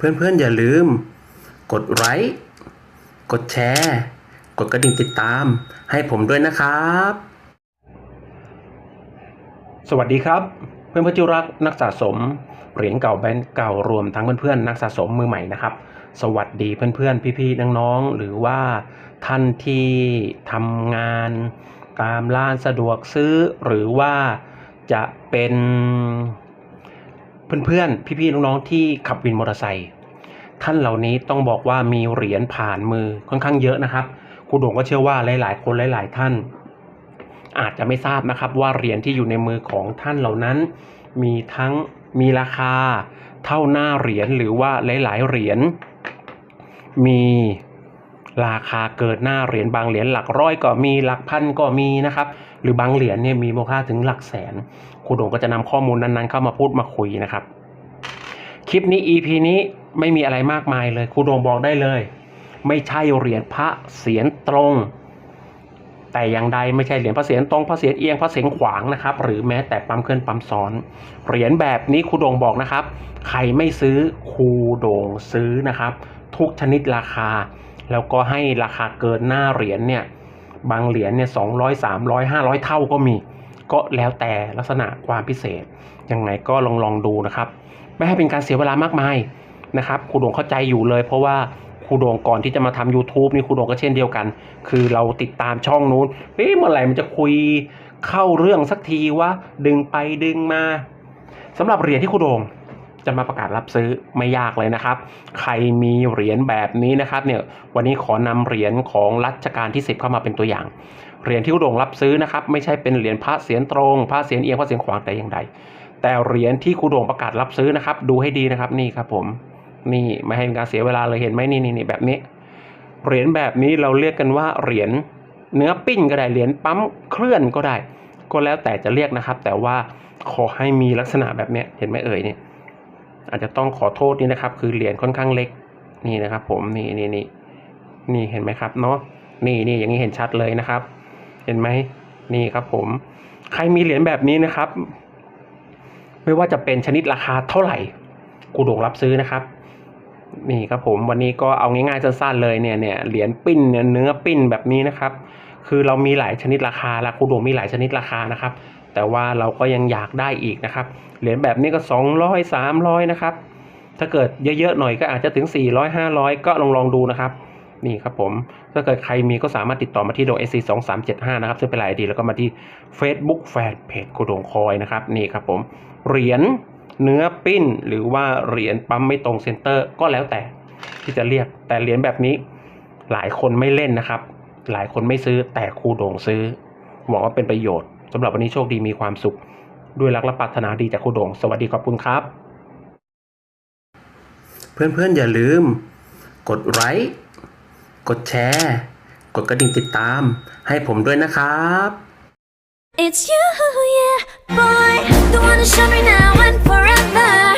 เพื่อนๆ อย่าลืม กดไลค์กดแชร์ กดกระดิ่งติดตาม ให้ผมด้วยนะครับ สวัสดีครับ เพื่อนเพื่อนที่รักนักสะสมเหรียญเก่าแบงก์เก่ารวมทั้งเพื่อนๆนักสะสมมือใหม่นะครับ สวัสดีเพื่อนๆ พี่ๆน้องๆหรือว่าท่านที่ทำงานตามร้านสะดวกซื้อ หรือว่าจะเป็นเพื่อนๆ พี่ๆ น้องๆ ที่ขับวินมอเตอร์ไซค์ ท่านเหล่านี้ต้องบอกว่ามีเหรียญผ่านมือค่อนข้างเยอะนะครับครูด่งก็เชื่อว่าหลาย ๆ คนหลาย ๆ ท่าน อาจจะไม่ทราบนะครับว่าเหรียญที่อยู่ในมือของท่านเหล่านั้น มีทั้งมีราคา เท่าหน้าเหรียญหรือว่าหลาย ๆ เหรียญมีราคาเกินหน้าเหรียญบางเหรียญหลักร้อยก็มีหลักพันก็มีนะครับ หรือบางเหรียญเนี่ยมีมูลค่าถึงหลักแสนครูดงก็จะนำข้อมูลนั้น ๆ เข้ามาพูดมาคุยนะครับ คลิปนี้ EP นี้ ไม่มีอะไรมากมายเลยครูโด่งบอกได้เลย ไม่ใช่เหรียญพระเสียรตรง แต่อย่างใดไม่ใช่เหรียญพระเศียรตรงพระเศียรเอียงพระเศียรขวางนะครับ หรือแม้แต่ปั๊มเคลื่อนปั๊มซ้อน เหรียญแบบนี้ครูโด่งบอกนะครับ ใครไม่ซื้อครูโด่งซื้อนะครับ ทุกชนิดราคา แล้วก็ให้ราคาเกินหน้าเหรียญเนี่ยบางเหรียญเนี่ยสองร้อยสามร้อยห้าร้อยเท่าก็มี ก็แล้วแต่ลักษณะความพิเศษยังไงก็ลองลองดูนะครับ ไม่ให้เป็นการเสียเวลามากมาย นะครับครูโด่งเข้าใจอยู่เลย เพราะว่าครูโด่งก่อนที่จะมาทำ YouTube นี่ครูโด่งก็เช่นเดียวกัน คือเราติดตามช่องนู้นเอ๊ะเมื่อไหร่มันจะคุยเข้าเรื่องสักทีวะดึงไปดึงมาสำหรับเหรียญที่ครูโด่งจะมาประกาศรับซื้อไม่ยากเลยนะครับ ใครมีเหรียญแบบนี้นะครับเนี่ยวันนี้ขอนำเหรียญของรัชกาลที่ 10 เข้ามาเป็นตัวอย่าง เหรียญที่ครูโด่งรับซื้อนะครับ ไม่ใช่เป็นเหรียญพระเสียรตรงพระเสียรเอียงพระเสียรขวางแต่อย่างใดแต่เหรียญที่ครูโด่งประกาศรับซื้อนะครับ ดูให้ดีนะครับนี่ครับผม นี่ไม่ให้เป็นการเสียเวลาเลยเห็นไหมนี่นี่นี่แบบนี้เหรียญแบบนี้เราเรียกกันว่าเหรียญเนื้อปิ้นก็ได้เหรียญปั๊มเคลื่อนก็ได้ ก็แล้วแต่จะเรียกนะครับ แต่ว่าขอให้มีลักษณะแบบนี้เห็นไหมเอ่ยเนี่ยอาจจะต้องขอโทษนี่นะครับ คือเหรียญค่อนข้างเล็กนี่นะครับ ผมนี่นี่นี่นี่เห็นไหมครับเนาะนี่นี่อย่างนี้เห็นชัดเลยนะครับ เห็นไหมนี่ครับ ผม ใครมีเหรียญแบบนี้นะครับ ไม่ว่าจะเป็นชนิดราคาเท่าไหร่ กูโด่งรับซื้อนะครับ นี่ครับผมวันนี้ก็เอาง่ายๆสั้นๆเลยเนี่ยเนี่ยเหรียญปิ้นเนี่ยเนื้อปิ้นแบบนี้นะครับ คือเรามีหลายชนิดราคาละกูโด่งมีหลายชนิดราคานะครับ แต่ว่าเราก็ยังอยากได้อีกนะครับ เหรียญแบบนี้ก็สองร้อยสามร้อยนะครับ ถ้าเกิดเยอะๆหน่อยก็อาจจะถึง 4 0 0 500 ก็ลองลองดูนะครับนี่ครับผม ถ้าเกิดใครมีก็สามารถติดต่อมาที่โด SC 2 3 7 5นะครับ ซึ่งเป็นลน์ดีแล้วก็มาที่ Facebook Fanpage กูโด่งคอยนะครับ นี่ครับผม เหรียญ เนื้อปิ้นหรือว่าเหรียญปั๊มไม่ตรงเซนเตอร์ก็แล้วแต่ที่จะเรียกแต่เหรียญแบบนี้หลายคนไม่เล่นนะครับ หลายคนไม่ซื้อแต่ครูโด่งซื้อหวังว่าเป็นประโยชน์สำหรับวันนี้โชคดีมีความสุข ด้วยรักและปรารถนาดีจากครูโด่ง สวัสดีขอบคุณครับ เพื่อนๆอย่าลืม กดไลค์กดแชร์ กดกระดิ่งติดตาม ให้ผมด้วยนะครับ It's you, yeah, boy, the one to show me now and forever.